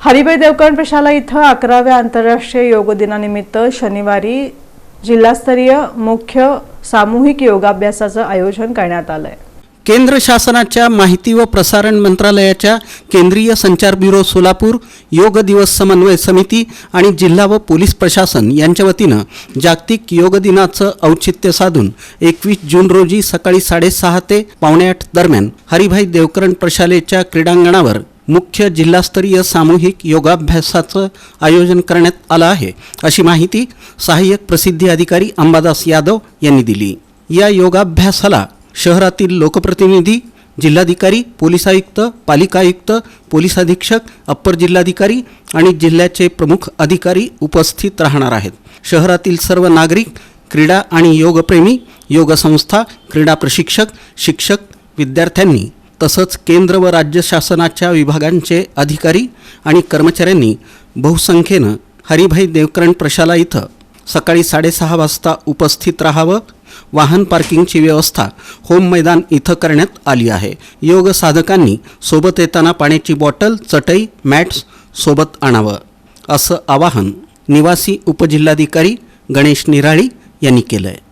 हरिभाई देवकरण प्रशाला इथं अकराव्या आंतरराष्ट्रीय योग दिनानिमित्त शनिवारी जिल्हास्तरीय मुख्य सामूहिक योगाभ्यासाचं आयोजन करण्यात आलंय. केंद्र शासनाच्या माहिती व प्रसारण मंत्रालयाच्या केंद्रीय संचार ब्युरो सोलापूर योग दिवस समन्वय समिती आणि जिल्हा व पोलीस प्रशासन यांच्या वतीनं जागतिक योग दिनाचं औचित्य साधून एकवीस जून रोजी सकाळी साडेसहा ते पावणे आठ दरम्यान हरिभाई देवकरण प्रशालेच्या क्रीडांगणावर मुख्य जिल्हास्तरीय सामूहिक योगाभ्यासाचं आयोजन करण्यात आलं आहे. अशी माहिती सहाय्यक प्रसिद्धी अधिकारी अंबादास यादव यांनी दिली. या योगाभ्यासाला शहरातील लोकप्रतिनिधी जिल्हाधिकारी पोलीस आयुक्त पालिका आयुक्त पोलीस अधीक्षक अप्पर जिल्हाधिकारी आणि जिल्ह्याचे प्रमुख अधिकारी उपस्थित राहणार आहेत. शहरातील सर्व नागरिक क्रीडा आणि योगप्रेमी योग संस्था क्रीडा प्रशिक्षक शिक्षक विद्यार्थ्यांनी तसंच केंद्र व राज्य शासनाच्या विभागांचे अधिकारी आणि कर्मचाऱ्यांनी बहुसंख्येनं हरिभाई देवकरण प्रशाला इथं सकाळी साडेसहा वाजता उपस्थित राहावं वाहन पार्किंगची व्यवस्था होम मैदान इथं करण्यात आली आहे. योग साधकांनी सोबत येताना पाण्याची बॉटल चटई मॅट्स सोबत आणावं असं आवाहन निवासी उपजिल्हाधिकारी गणेश निराळी यांनी केलं आहे